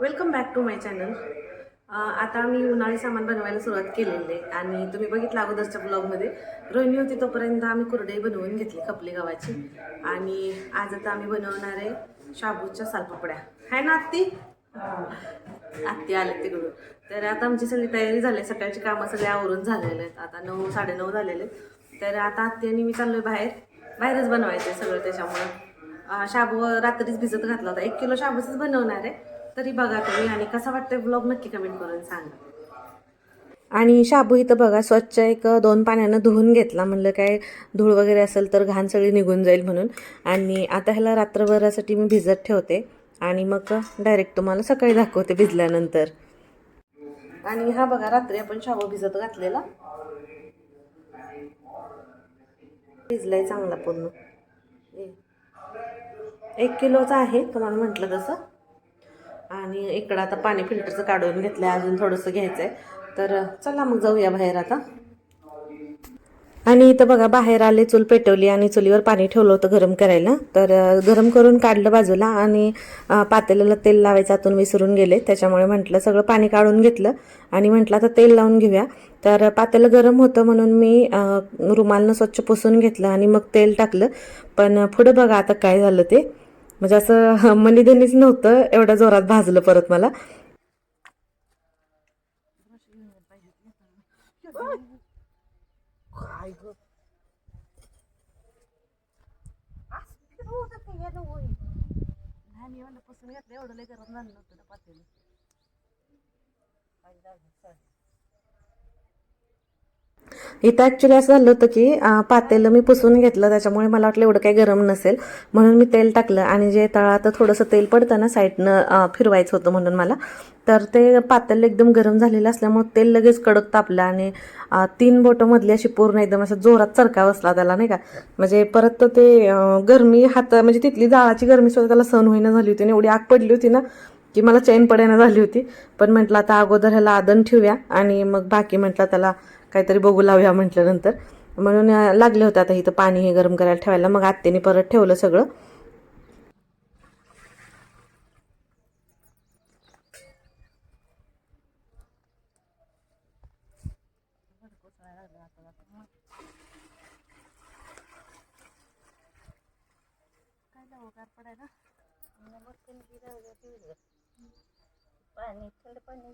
Welcome back to my channel आता मी उन्हाळी सामान बनवायला सुरुवात केलेली आहे. आणि तुम्ही बघितलं अगोदरच्या ब्लॉगमध्ये रोहिणी होती तोपर्यंत आम्ही कुरडई बनवून घेतली खपली गावाची आणि आज आता आम्ही बनवणार आहे शाबूच्या सालपापड्या. आहे ना आत्ती? आत्ती आले तिकडून. तर आता आमची सगळी तयारी झाली आहे. सकाळची कामं सगळे आवरून झालेले आहेत. आता नऊ साडेनऊ झालेले आहेत. तर आता आत्ती आणि मी चाललोय बाहेर. बाहेरच बनवायचं आहे सगळं त्याच्यामुळं. शाबू रात्रीच भिजत घातला होता. एक किलो शाबूचंच बनवणार आहे. तरी बघा तुम्ही आणि कसा वाटतंय ब्लॉग नक्की कमेंट करून सांगा. आणि शाबू इथं बघा स्वच्छ एक दोन पाण्यानं धुवून घेतला. म्हणलं काय धूळ वगैरे असेल तर घाण सगळी निघून जाईल म्हणून. आणि आता ह्याला रात्रभरासाठी मी भिजत ठेवते. आणि मग डायरेक्ट तुम्हाला सकाळी दाखवते भिजल्यानंतर. आणि हा बघा रात्री आपण शाबू भिजत घातलेला. भिजलाय चांगला पूर्ण. एक किलोचा आहे तुम्हाला म्हटलं तसं. आणि इकडं आता पाणी फिल्टरचं काढून घेतलं आहे अजून थोडंसं घ्यायचं आहे तर चला मग जाऊया बाहेर आता. आणि इथं बघा बाहेर आले चूल पेटवली आणि चुलीवर पाणी ठेवलं होतं गरम करायला. तर गरम करून काढलं बाजूला आणि पातेलेलं पातेल्याला तेल लावायचं आतून विसरून गेले. त्याच्यामुळे म्हटलं सगळं पाणी काढून घेतलं. आणि म्हटलं आता तेल लावून घेऊया. तर पातेलं गरम होतं म्हणून मी रुमालनं स्वच्छ पुसून घेतलं आणि मग तेल टाकलं. पण पुढं बघा आता काय झालं ते. म्हणजे असं मनीधनीच नव्हतं एवढ्या जोरात भाजलं परत मला. काय ग? मी घेतलं एवढं लय गरम झालं नव्हतं ना पातेलं इथं ॲक्च्युली असं झालं होतं की पातेलं मी पुसून घेतलं त्याच्यामुळे मला वाटलं एवढं काही गरम नसेल. म्हणून मी तेल टाकलं आणि जे तळात थोडंसं तेल पडतं ना साईडनं फिरवायचं होतं म्हणून मला तर ते पातेलं एकदम गरम झालेलं असल्यामुळे तेल लगेच कडक तापलं आणि तीन बोटं मधली अशी पूर्ण एकदम असं जोरात चरका बसला त्याला नाही का? म्हणजे परत तर ते गरमी हात म्हणजे तिथली जाळाची गरमी सुद्धा त्याला सहन होईना झाली होती आणि एवढी आग पडली होती ना की मला चैन पडायला झाली होती. पण म्हटलं आता अगोदर ह्याला आदन ठेवूया आणि मग बाकी म्हटलं त्याला काहीतरी बघू लावूया म्हटल्यानंतर. म्हणून लागले होते आता इथं पाणी हे गरम करायला ठेवायला. मग आत्याने परत ठेवलं सगळं. पाणी थंड पाणी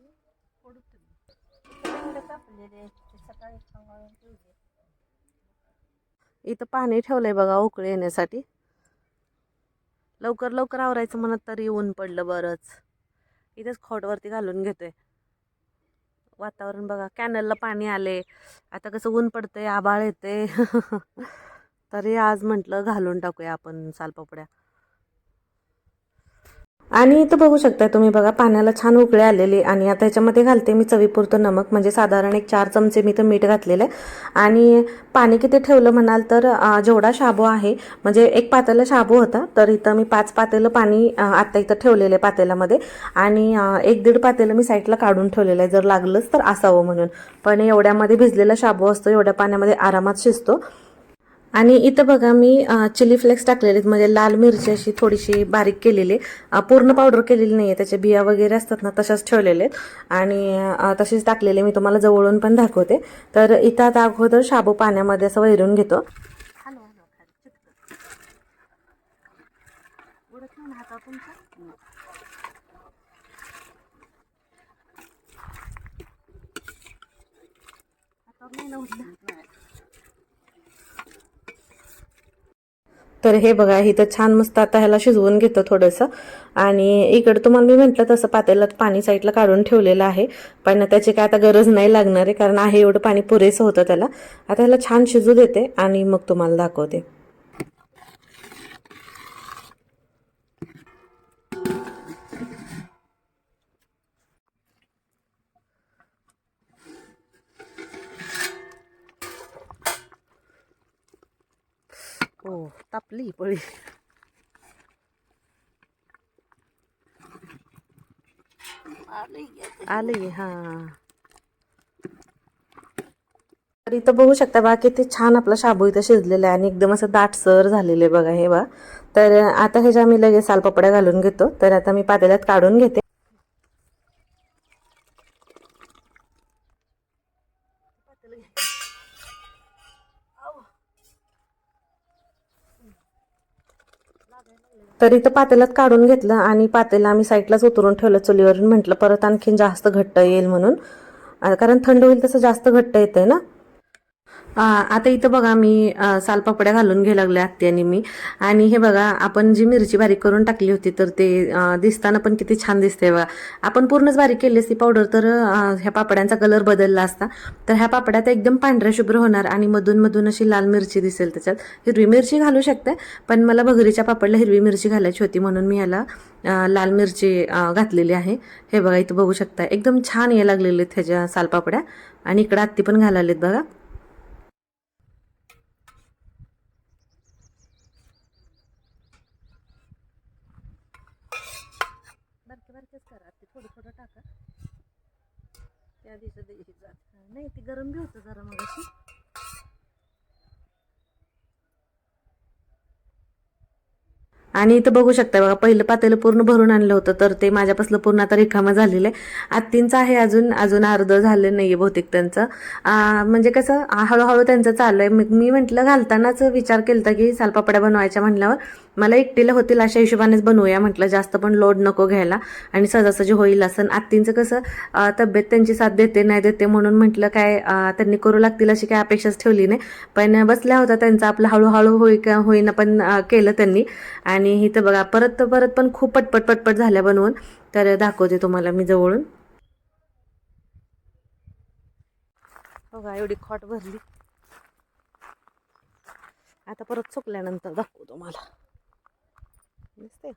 थंड कापलेले सकाळी ठेवले इथं पाणी ठेवलंय बघा उकळी येण्यासाठी. लवकर लवकर आवरायचं म्हणत तरी ऊन पडलं बरंच. इथेच खोटवरती घालून घेतोय. वातावरण बघा कॅनलला पाणी आले आता कसं ऊन पडतंय आबाळ येते तरी आज म्हटलं घालून टाकूया आपण सालपापड्या. आणि इथं बघू शकता तुम्ही बघा पाण्याला छान उकळे आलेले आणि आता ह्याच्यामध्ये घालते मी चवीपुरतं नमक म्हणजे साधारण एक चार चमचे मी तर मीठ घातलेलं आहे. आणि पाणी किती ठेवलं म्हणाल तर जेवढा शाबू आहे म्हणजे एक पातेला शाबू होता तर इथं मी पाच पातेलं पाणी आत्ता इथं ठेवलेलं आहे पातेल्यामध्ये आणि एक दीड पातेलं मी साईडला काढून ठेवलेलं आहे जर लागलंच तर असावं म्हणून. पण एवढ्यामध्ये भिजलेला शाबू असतो एवढ्या पाण्यामध्ये आरामात शिजतो. आणि इथं बघा मी चिली फ्लेक्स टाकलेले आहेत. म्हणजे लाल मिरची अशी थोडीशी बारीक केलेली पूर्ण पावडर केलेली नाही आहे त्याच्या बिया वगैरे असतात ना तशाच ठेवलेले आहेत. आणि तसेच टाकलेले मी तुम्हाला जवळून पण दाखवते. तर इथं आता अगोदर शाबू पाण्यामध्ये असं वैरून घेतो. नाही ना हातावर तुमच्या हातावर नाही ना उडलं तर हे बघा इथं छान मस्त आता ह्याला शिजवून घेतो थोडंसं. आणि इकडं तुम्हाला मी म्हटलं तसं पातेल्यात पाणी साईडला काढून ठेवलेलं आहे. पण त्याची काय आता गरज नाही लागणार आहे कारण आहे एवढं पाणी पुरेसं होतं त्याला. आता ह्याला छान शिजू देते आणि मग तुम्हाला दाखवते. हो तापली पळी आली हा तर इथं बघू शकता बघा किती छान आपला शाबू इथं शिजलेला आहे आणि एकदम असं दाटसर झालेलं आहे बघा हे बा. तर आता ह्याच्या मी लगेच सालपापड्या घालून घेतो. तर आता मी पातेल्यात काढून घेते. तर इथं पातेल्यात काढून घेतलं आणि पातेलं आम्ही साईडलाच उतरून ठेवलं चुलीवरून. म्हटलं परत आणखीन जास्त घट्ट येईल म्हणून. कारण थंड होईल तसं जास्त घट्ट येतंय ना? आता इथं बघा मी सालपापड्या घालून घ्यायला लागले आत्ती आणि मी. आणि हे बघा आपण जी मिरची बारीक करून टाकली होती तर ते दिसताना पण किती छान दिसते बघा. आपण पूर्णच बारीक केली असती पावडर तर ह्या पापड्यांचा कलर बदलला असता. तर ह्या पापड्यात एकदम पांढऱ्या शुभ्र होणार आणि मधून मधून अशी लाल मिरची दिसेल त्याच्यात. हिरवी मिरची घालू शकते पण मला भगरीच्या पापडला हिरवी मिरची घालायची होती म्हणून मी याला लाल मिरची घातलेली आहे. हे बघा इथं बघू शकता एकदम छान यायला लागलेले आहेत ह्याच्या सालपापड्या आणि इकडं आत्ती पण घालालेत बघा बारके बारकेच करा ते थोडं थोडं टाका त्या दिवशी जात. नाही ते गरम बी होतं जरा मग आणि इथं बघू शकता बघा पहिलं पातेलं पूर्ण भरून आणलं होतं तर ते माझ्यापासलं पूर्ण आता रिकामं झालेलं आहे. आत्तींचं आहे अजून अजून अर्ध झालं नाही आहे बहुतेक त्यांचं. म्हणजे कसं हळूहळू त्यांचं चालू आहे. मी मी म्हटलं घालतानाच विचार केला की सालपापड्या बनवायच्या म्हणल्यावर मला एकटीला होतील अशा हिशोबानेच बनवूया म्हटलं जास्त पण लोड नको घ्यायला आणि सहजासहजी होईल असं. आत्तींचं कसं तब्येत त्यांची साथ देते नाही देते म्हणून म्हटलं काय त्यांनी करू लागतील अशी काय अपेक्षाच ठेवली नाही. पण बसल्या होता त्यांचा आपलं हळूहळू होई का होईना पण केलं त्यांनी. आणि आणि इथं बघा परत परत पण खूप पटपट पटपट झाल्या बनवून. तर दाखवते तुम्हाला मी जवळून. बघा एवढी खॉट भरली. आता परत चुकल्यानंतर दाखवू तुम्हाला. दिसते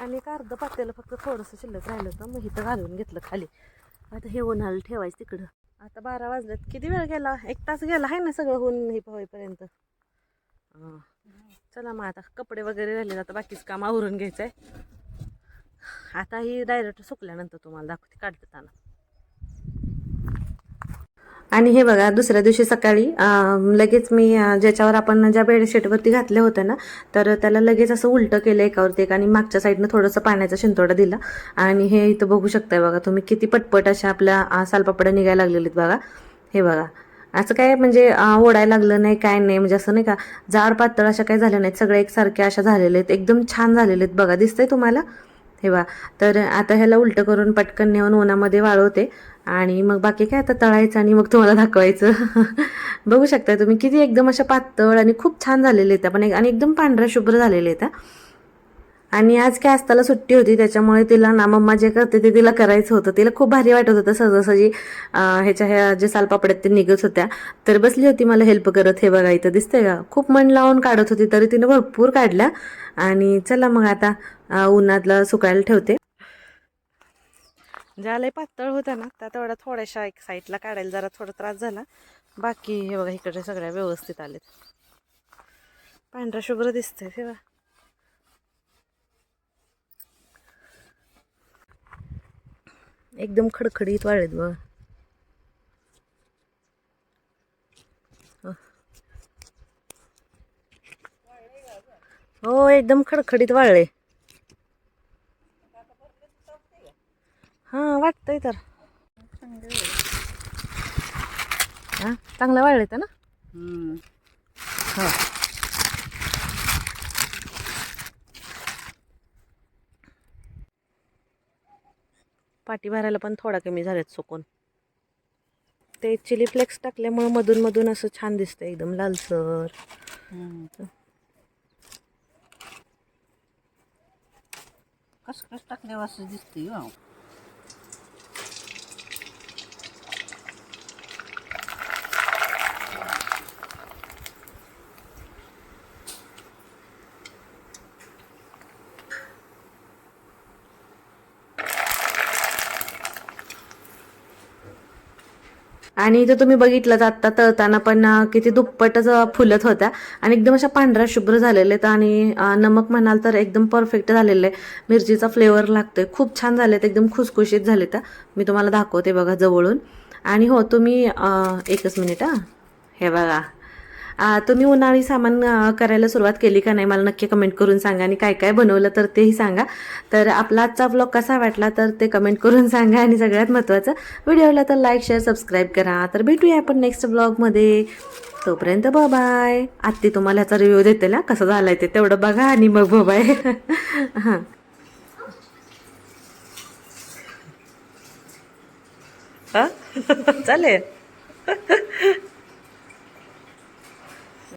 आणि एक अर्ध पातेलं फक्त थोडंसं शिल्लक राहिलं होतं मग इथं घालून घेतलं खाली. आता हे उन्हाळा ठेवायचं तिकडं. आता बारा वाजल्यात किती वेळ गेला? एक तास गेला आहे ना सगळं होऊन हे होईपर्यंत? चला मग आता कपडे वगैरे राहिले आता बाकीच काम आवरून घ्यायचं आहे आता ही डायरेक्ट सुकल्यानंतर तुम्हाला दाखवते काढताना आणि हे बघा दुसऱ्या दिवशी सकाळी लगेच मी ज्याच्यावर आपण ज्या बेडशीटवरती घातले होते ना तर त्याला लगेच असं उलटं केलं एकावरती एक आणि मागच्या साईडनं थोडंसं पाण्याचा शिंतोडा दिला. आणि हे इथं बघू शकताय बघा तुम्ही किती पटपट अशा आपल्या सालपापड्या निघायला लागलेलीत बघा. हे बघा असं काय म्हणजे ओढायला लागलं नाही काय नाही म्हणजे असं नाही का जाड पातळ अशा काही झाल्या नाहीत सगळ्या एकसारख्या अशा झालेल्या आहेत एकदम छान झालेले आहेत. बघा दिसतंय तुम्हाला? हे तर आता ह्याला उलटं करून पटकन नेऊन उन्हामध्ये वाळवते आणि मग बाकी काय आता तळायचं आणि मग तुम्हाला दाखवायचं. बघू शकता तुम्ही किती एकदम अशा पातळ आणि खूप छान झालेले आहेत. पण एक- आणि एकदम पांढऱ्या शुभ्र झालेले आहेत आणि आज काय असताना सुट्टी होती त्याच्यामुळे तिला ना मम्मा जे करते ते तिला करायचं होतं. तिला खूप भारी वाटत होतं सहजासहजी ह्याच्या ह्या जे सालपापड्यात ते निघत होत्या. तर बसली होती मला हेल्प करत हे बघा इथं दिसतंय का? खूप मन लावून काढत होती तरी तिने भरपूर काढल्या. आणि चला मग आता उन्हातला सुकायला ठेवते. ज्याला पातळ होतं ना त्या तेवढ्या थोड्याशा एक साईडला काढायला जरा थोडा त्रास झाला. बाकी हे बघा इकडे सगळ्या व्यवस्थित आलेत. पांढरा शुभ्र दिसतंय तेव्हा एकदम खडखडीत वाळलेत बघा. हो एकदम खडखडीत वाळले. हां वाटतंय तर. हां चांगलं वाळले तर ना? हो. पाठी भरायला पण थोडा कमी झाल्यात सुकून. ते चिली फ्लेक्स टाकल्यामुळं मधून मधून असं छान दिसतं एकदम लालसर. कस कस टाकल्यावर असं दिसते हो? आणि इथं तुम्ही बघितलं आत्ता तळताना पण किती दुप्पटच फुलत होत्या. आणि एकदम अशा पांढऱ्या शुभ्र झालेल्या आहेत आणि नमक म्हणाल तर एकदम परफेक्ट झालेलं आहे मिरचीचा फ्लेवर लागतोय. खूप छान झाले आहेत एकदम खुसखुशीत झाले त्या मी तुम्हाला दाखवते बघा जवळून. आणि हो तुम्ही एकच मिनिट हां. हे बघा. तुम्ही उन्हाळी सामान करायला सुरुवात केली का नाही? मला नक्की कमेंट करून सांगा आणि काय काय बनवलं तर तेही सांगा. तर आपला आजचा ब्लॉग कसा वाटला तर ते कमेंट करून सांगा आणि सगळ्यात महत्त्वाचं व्हिडिओला तर लाईक शेअर सबस्क्राईब करा. तर भेटूया आपण नेक्स्ट ब्लॉगमध्ये तोपर्यंत बाय आत्ती तुम्हाला ह्याचा रिव्ह्यू देते ना? कसं झालाय ते तेवढं बघा आणि मग बाय हां? चालेल.